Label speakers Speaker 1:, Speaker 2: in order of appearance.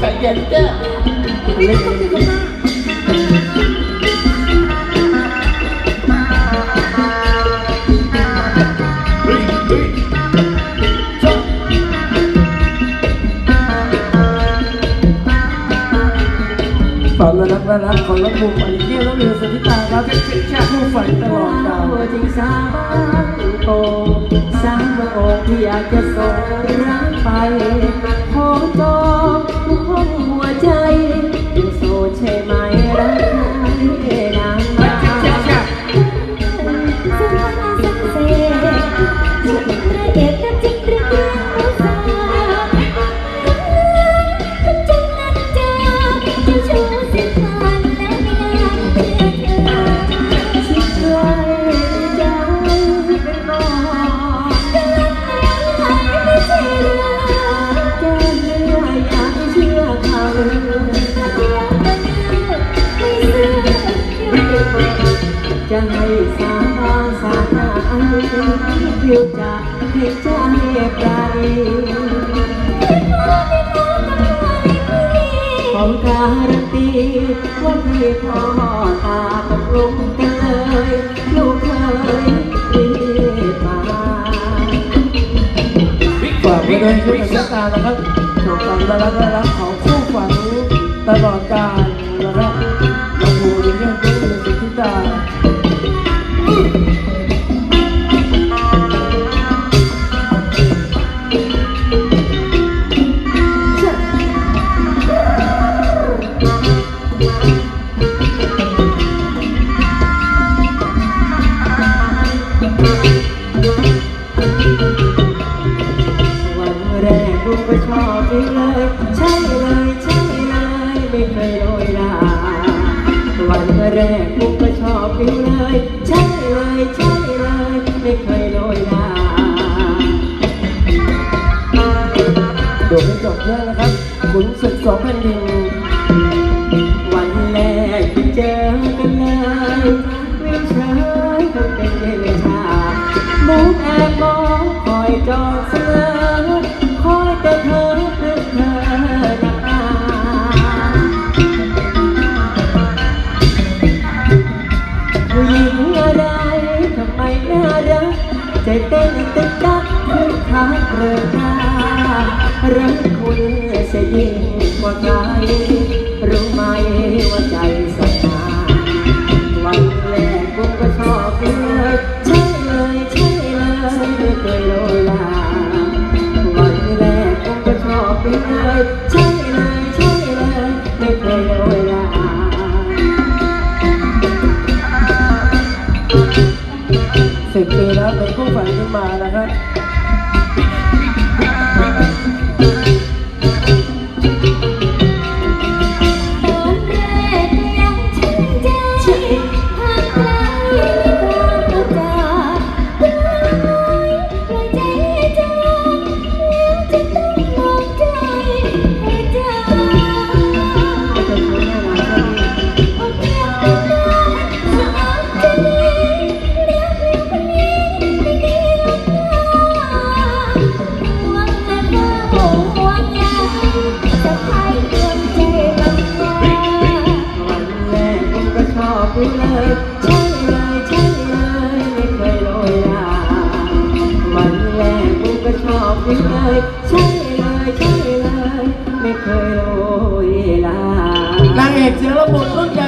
Speaker 1: ใจเย็นเจ้า
Speaker 2: ไม่ได้ต้องอยู่กับมา
Speaker 1: เฮ้ยเฮ้ยชอบ
Speaker 3: ความน่ารักน่ารักของนักบุญอันเกี่ยวกับเรือสถิตาครับผู้ฝันตลอดกาล
Speaker 2: จริงสาวโตสาวโอที่อยากจะส่งรักไป
Speaker 4: พี
Speaker 2: ย
Speaker 4: ว
Speaker 2: จะให้ใจปราณีของการันตีว่าพี่พ่อตาตกลงกันเลยลูกเคยรีมา
Speaker 3: ฝากไว้ด้วยชุด
Speaker 1: บิ๊ก
Speaker 3: สถิตานะครับถูกความน่ารักน่ารักของผู้ฝันตลอดกาล วั
Speaker 2: นแรกลูกก็ชอบไปเลย ใช่เลยใช่เลยไม่เคยโรยลาวันแรกลูกก็ชอบไปเลย ใช่เลยใช่เลยไม่เคยโรยลา
Speaker 3: โดดไม่จบเรื่องนะครับขุนศึกสองแผ่นดิน
Speaker 2: จเต้นตึกตักคือขาเริงรารักคุณเสียยิ่งกว่าใครรู้ไหมว่าใจสั่นหาวันแรกผมก็ชอบเลยใช่เลยใช่เลยไม่เคยโดนลาวันแรกผมก็ชอบเลยใช่เลยใช่เลยไม่เคยโดนลา
Speaker 3: สิบ
Speaker 2: ลานา
Speaker 3: งเอกเสียงระบบรุ่นยาดาครับ
Speaker 4: ไม่